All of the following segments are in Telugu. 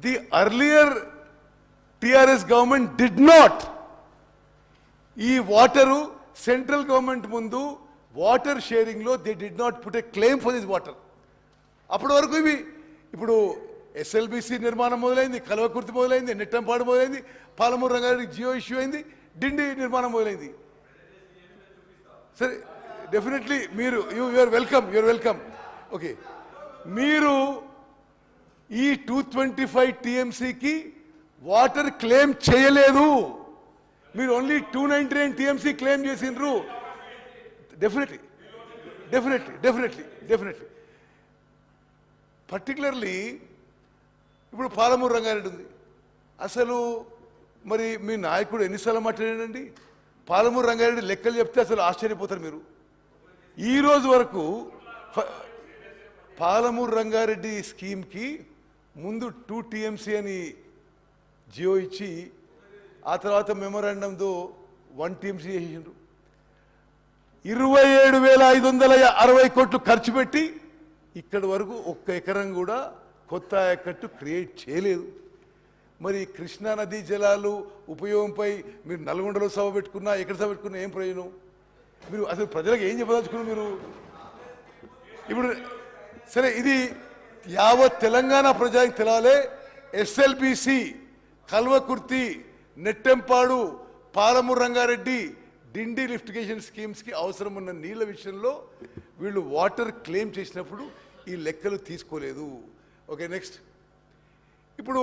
The earlier TRS government did not ఈ వాటరు సెంట్రల్ గవర్నమెంట్ ముందు water షేరింగ్లో they did not put a claim for this water అప్పటి వరకు ఇవి ఇప్పుడు ఎస్ఎల్బిసి నిర్మాణం మొదలైంది కలవకుర్తి మొదలైంది నెట్టంపాడు మొదలైంది పాలమూరు రంగారెడ్డి జియో ఇష్యూ అయింది డిండి నిర్మాణం మొదలైంది. సరే డెఫినెట్లీ మీరు you are welcome you're welcome okay మీరు ఈ టూ ట్వంటీ ఫైవ్ టీఎంసీకి వాటర్ క్లెయిమ్ చేయలేదు. మీరు only two ninety nine TMC claim చేసిండ్రు. Definitely definitely definitely definitely particularly ఇప్పుడు పాలమూరు రంగారెడ్డి ఉంది. అసలు మరి మీ నాయకుడు ఎన్నిసార్లు మాట్లాడాడండి? పాలమూరు రంగారెడ్డి లెక్కలు చెప్తే అసలు ఆశ్చర్యపోతారు మీరు. ఈ రోజు వరకు పాలమూరు రంగారెడ్డి స్కీమ్కి ముందు టూ టీఎంసీ అని జియో ఇచ్చి ఆ తర్వాత మెమోరాండంతో వన్ టీఎంసీ చేసిండ్రు. ఇరవై ఏడు వేల ఐదు వందల అరవై కోట్లు ఖర్చు పెట్టి ఇక్కడి వరకు ఒక్క ఎకరం కూడా కొత్త ఆయకట్టు క్రియేట్ చేయలేదు. మరి కృష్ణా నదీ జలాలు ఉపయోగంపై మీరు నల్గొండలో సభ పెట్టుకున్నా ఎక్కడ సభ పెట్టుకున్నా ఏం ప్రయోజనం? మీరు అసలు ప్రజలకు ఏం చెప్పదలుచుకున్నారు మీరు? ఇప్పుడు సరే ఇది యావత్ తెలంగాణ ప్రజాకి తెలవాలి. SLBC Kalwakurthy Nettempadu Palamuru Rangareddy Dindi lift irrigation స్కీమ్స్కి అవసరం ఉన్న నీళ్ళ విషయంలో వీళ్ళు వాటర్ క్లెయిమ్ చేసినప్పుడు ఈ లెక్కలు తీసుకోలేదు. Okay next. ఇప్పుడు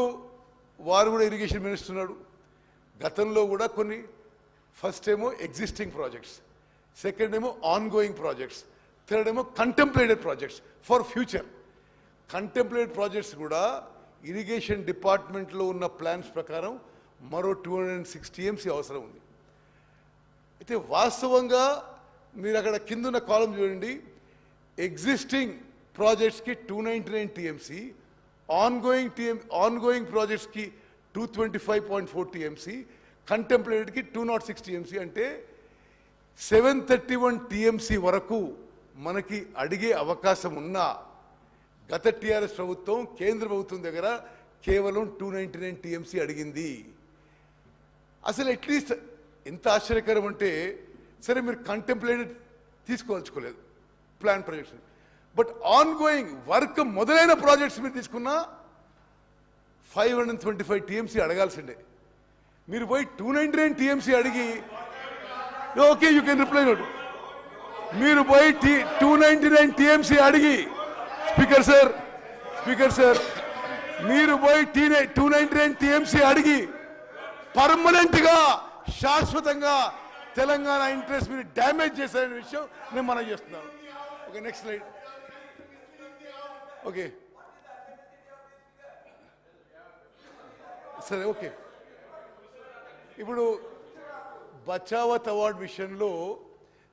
వారు కూడా ఇరిగేషన్ మినిస్టర్ ఉన్నాడు. గతంలో కూడా కొన్ని ఫస్ట్ ఏమో ఎగ్జిస్టింగ్ ప్రాజెక్ట్స్ సెకండ్ ఏమో ఆన్గోయింగ్ ప్రాజెక్ట్స్ థర్డ్ ఏమో contemplated projects for future. Contemplate projects కూడా ఇరిగేషన్ డిపార్ట్మెంట్లో ఉన్న ప్లాన్స్ ప్రకారం మరో two hundred and six TMC అవసరం ఉంది. అయితే వాస్తవంగా మీరు అక్కడ కిందున్న కాలం చూడండి. Existing ప్రాజెక్ట్స్కి two ninety nine TMC ongoing TM ongoing ప్రాజెక్ట్స్కి two twenty five point four TMC కంటెంప్లేటెడ్కి two not six TMC అంటే సెవెన్ థర్టీ వన్ టీఎంసీ వరకు మనకి అడిగే అవకాశం ఉన్నా గత టీఆర్ఎస్ ప్రభుత్వం కేంద్ర ప్రభుత్వం దగ్గర కేవలం టూ నైంటీ నైన్ టీఎంసీ అడిగింది. అసలు అట్లీస్ట్ ఎంత ఆశ్చర్యకరం అంటే సరే మీరు contemplated తీసుకోవాల్చుకోలేదు plan projects but ongoing work మొదలైన ప్రాజెక్ట్స్ మీరు తీసుకున్నా five hundred twenty five TMC అడగాల్సిండే మీరు పోయి టూ నైంటీ నైన్ టీఎంసీ అడిగి okay you can reply note మీరు పోయి టీ టూ నైంటీ నైన్ టీఎంసీ అడిగి స్పీకర్ సార్ స్పీకర్ సార్ మీరు పోయి టీ టూ నైన్టీ నైన్ టీఎంసీ అడిగి పర్మనెంట్గా శాశ్వతంగా తెలంగాణ ఇంట్రెస్ట్ మీరు డ్యామేజ్ చేశారనే విషయం నేను మనం చేస్తున్నాను. Okay next slide okay. సరే ఓకే. ఇప్పుడు బచావత్ అవార్డ్ విషయంలో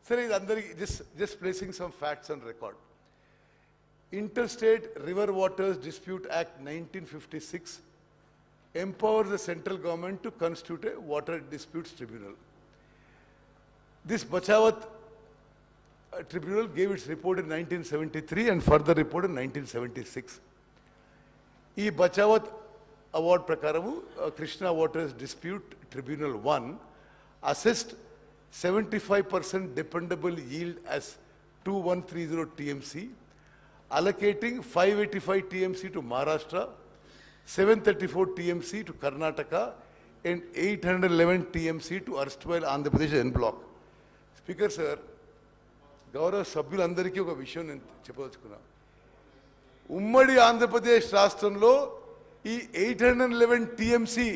సరే ఇది అందరికీ just just placing some facts and record Interstate river waters dispute act nineteen fifty six empowers the central government to constitute a water disputes tribunal. This Bachawat uh, tribunal gave its report in 1973 and further report in 1976. ఈ బచావత్ అవార్డ్ ప్రకారము Krishna waters dispute tribunal one assessed seventy five percent dependable yield as two one three zero TMC Allocating five eighty five TMC to Maharashtra seven thirty four TMC to Karnataka and eight hundred eleven TMC to erstwhile Andhra Pradesh en bloc speaker sir గౌరవ సభ్యులందరికీ ఒక విషయం నేను చెప్పదలుచుకున్నా ఉమ్మడి ఆంధ్రప్రదేశ్ రాష్ట్రంలో ఈ eight hundred eleven TMC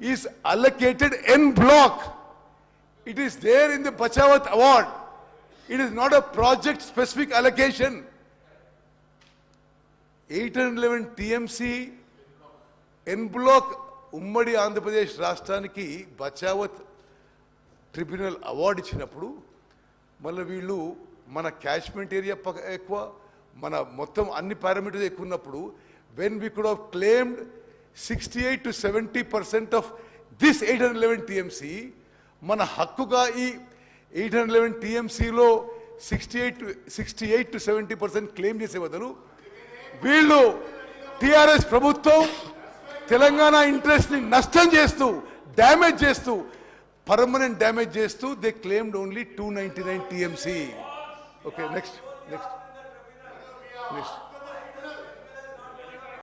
is allocated en bloc it is there in the Bachawat award it is not a project specific allocation eight hundred eleven TMC en bloc ఉమ్మడి ఆంధ్రప్రదేశ్ రాష్ట్రానికి బచావత్ ట్రిబ్యునల్ అవార్డు ఇచ్చినప్పుడు మళ్ళీ వీళ్ళు మన క్యాచ్మెంట్ ఏరియా ఎక్కువ మన మొత్తం అన్ని పారామీటర్స్ ఎక్కువ ఉన్నప్పుడు when we could have claimed sixty eight to seventy percent of this eight hundred eleven TMC మన హక్కుగా ఈ eight hundred eleven టీఎంసీలో sixty eight sixty eight to seventy percent claim చేసే బదులు వీళ్ళు టిఆర్ఎస్ ప్రభుత్వం తెలంగాణ ఇంట్రెస్ట్ని నష్టం చేస్తూ డ్యామేజ్ చేస్తూ పర్మనెంట్ డ్యామేజ్ చేస్తూ they claimed only two ninety nine TMC okay next next next